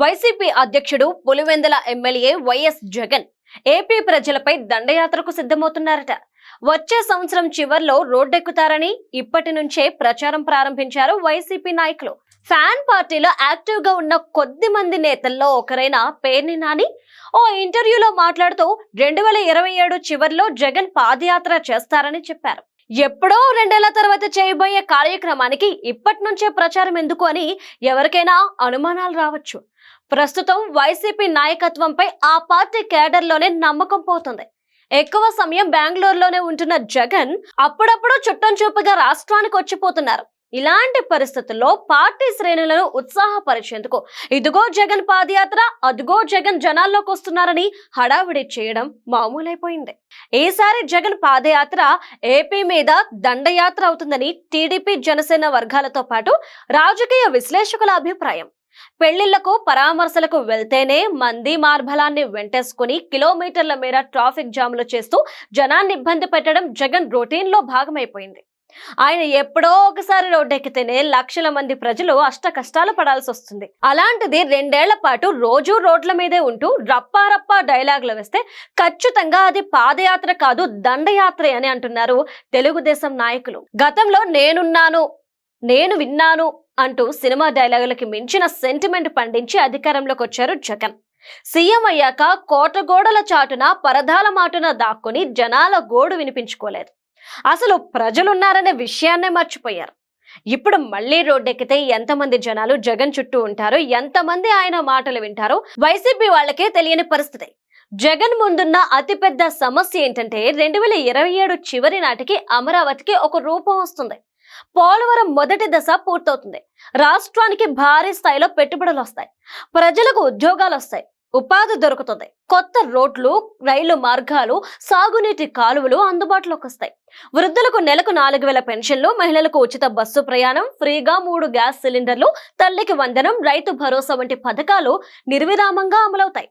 YCP అధ్యక్షుడు Pulivendula MLA YS Jagan AP ప్రజలపై దండయాత్రకు సిద్ధమవుతున్నారట. వచ్చే సంవత్సరం చివర్లో రోడ్డెక్కుతారని ఇప్పటి నుంచే ప్రచారం ప్రారంభించారు వైసీపీ నాయకులు. ఫ్యాన్ పార్టీలో యాక్టివ్గా ఉన్న కొద్ది మంది నేతల్లో ఒకరైన పేర్ని నాని ఓ ఇంటర్వ్యూలో మాట్లాడుతూ రెండు వేల ఇరవై ఏడు చివర్లో జగన్ పాదయాత్ర చేస్తారని చెప్పారు. ఎప్పుడో రెండేళ్ళ తర్వాత చేయబోయే కార్యక్రమానికి ఇప్పటి నుంచే ప్రచారం ఎందుకు అని ఎవరికైనా అనుమానాలు రావచ్చు. ప్రస్తుతం వైసీపీ నాయకత్వంపై ఆ పార్టీ కేడర్లోనే నమ్మకం పోతుంది. ఎక్కువ సమయం బెంగళూరులోనే ఉంటున్న జగన్ అప్పుడప్పుడు చుట్టం చూపుగా రాష్ట్రానికి వచ్చిపోతున్నారు. ఇలాంటి పరిస్థితుల్లో పార్టీ శ్రేణులను ఉత్సాహపరిచేందుకు ఇదిగో జగన్ పాదయాత్ర అదిగో జగన్ జనాల్లోకి వస్తున్నారని హడావిడి చేయడం మామూలైపోయింది. ఈసారి జగన్ పాదయాత్ర ఏపీ మీద దండయాత్ర అవుతుందని టీడీపీ జనసేన వర్గాలతో పాటు రాజకీయ విశ్లేషకుల అభిప్రాయం. పెళ్ళిళ్ళకు పరామర్శలకు వెళ్తేనే మంది మార్బలాన్ని వెంటేసుకుని కిలోమీటర్ల మేర ట్రాఫిక్ జామ్లు చేస్తూ జనాన్ని ఇబ్బంది పెట్టడం జగన్ రొటీన్లో భాగమైపోయింది. ఆయన ఎప్పుడో ఒకసారి రోడ్డెక్కితేనే లక్షల మంది ప్రజలు అష్ట కష్టాలు పడాల్సి వస్తుంది. అలాంటిది రెండేళ్ళ పాటు రోజు రోడ్ల మీదే ఉంటూ రప్పారప్పా డైలాగులు వేస్తే ఖచ్చితంగా అది పాదయాత్ర కాదు దండయాత్ర అని అంటున్నారు తెలుగుదేశం నాయకులు. గతంలో నేనున్నాను నేను విన్నాను అంటూ సినిమా డైలాగులకి మించిన సెంటిమెంట్ పండించి అధికారంలోకి వచ్చారు జగన్. సీఎం అయ్యాక కోటగోడల చాటున పరదాల మాటున దాక్కుని జనాల గోడు వినిపించుకోలేదు. అసలు ప్రజలున్నారనే విషయాన్నే మర్చిపోయారు. ఇప్పుడు మళ్ళీ రోడ్డెక్కితే ఎంతమంది జనాలు జగన్ చుట్టూ ఉంటారో ఎంతమంది ఆయన మాటలు వింటారో వైసీపీ వాళ్ళకే తెలియని పరిస్థితి. జగన్ ముందున్న అతిపెద్ద సమస్య ఏంటంటే రెండు వేల ఇరవై ఏడు చివరి నాటికి అమరావతికి ఒక రూపం వస్తుంది. పోలవరం మొదటి దశ పూర్తవుతుంది. రాష్ట్రానికి భారీ స్థాయిలో పెట్టుబడులు వస్తాయి. ప్రజలకు ఉద్యోగాలు వస్తాయి. ఉపాధి దొరుకుతుంది. కొత్త రోడ్లు రైలు మార్గాలు సాగునీటి కాలువలు అందుబాటులోకి వస్తాయి. వృద్ధులకు నెలకు నాలుగు వేల పెన్షన్లు మహిళలకు ఉచిత బస్సు ప్రయాణం ఫ్రీగా మూడు గ్యాస్ సిలిండర్లు తల్లికి వందనం రైతు భరోసా వంటి పథకాలు నిర్విరామంగా అమలవుతాయి.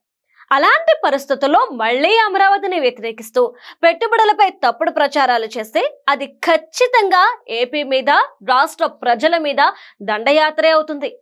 అలాంటి పరిస్థితుల్లో మళ్ళీ అమరావతిని వ్యతిరేకిస్తూ పెట్టుబడులపై తప్పుడు ప్రచారాలు చేస్తే అది ఖచ్చితంగా ఏపీ మీద రాష్ట్ర ప్రజల మీద దండయాత్రే అవుతుంది.